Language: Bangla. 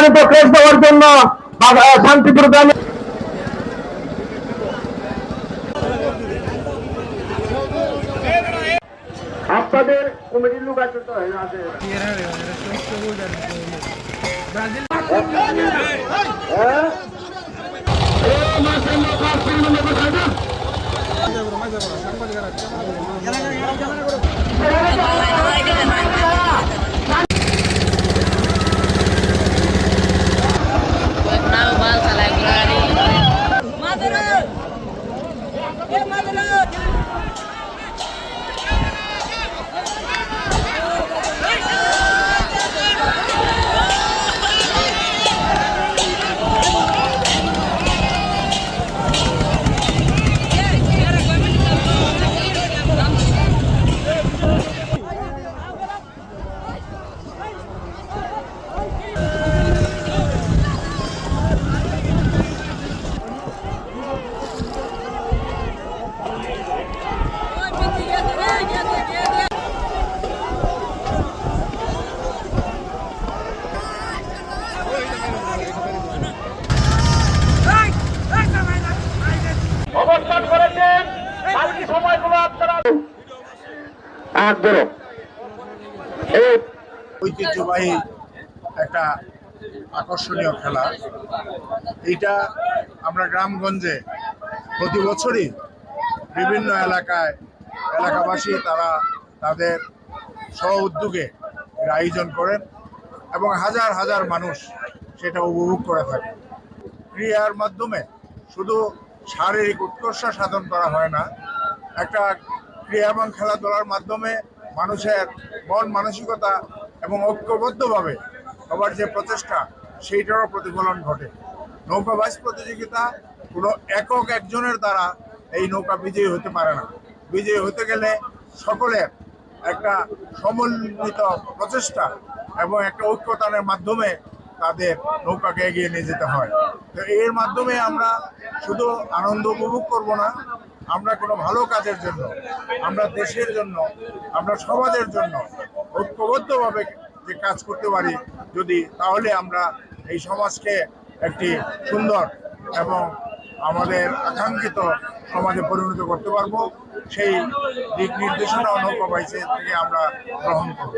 সম্মানিত প্রেস দেওয়ার জন্য শান্তিপুর গ্রামে আপনাদের কমিটির লোক আছে। তো ঐতিহ্যবাহী একটা আকর্ষণীয় খেলা। এইটা আমরা গ্রামগঞ্জে প্রতি বছরই বিভিন্ন এলাকায়, এলাকাবাসী তারা তাদের স্ব উদ্যোগে আয়োজন করেন এবং হাজার হাজার মানুষ সেটা উপভোগ করে থাকে। ক্রিয়ার মাধ্যমে শুধু শারীরিক উৎকর্ষ সাধন করা হয় না, একটা ক্রিয়া এবং খেলাধুলার মাধ্যমে মানুষের মন মানসিকতা এবং ঐক্যবদ্ধভাবে সবার যে প্রচেষ্টা, সেইটারও প্রতিফলন ঘটে। নৌকা বাইচ প্রতিযোগিতা কোনো একক একজনের দ্বারা এই নৌকা বিজয়ী হতে পারে না। বিজয়ী হতে গেলে সকলের একটা সমন্বিত প্রচেষ্টা এবং একটা ঐক্যতানের মাধ্যমে তাদের নৌকাকে এগিয়ে নিয়ে যেতে হয়। তো এর মাধ্যমে আমরা শুধু আনন্দ উপভোগ করব না আমরা কোনো ভালো কাজের জন্য, আমরা দেশের জন্য, আমরা সমাজের জন্য ঐক্যবদ্ধভাবে যে কাজ করতে পারি, যদি তাহলে আমরা এই সমাজকে একটি সুন্দর এবং আমাদের আকাঙ্ক্ষিত সমাজে পরিণত করতে পারব। সেই দিক নির্দেশনা নৌকা বাইসে থেকে আমরা গ্রহণ করব।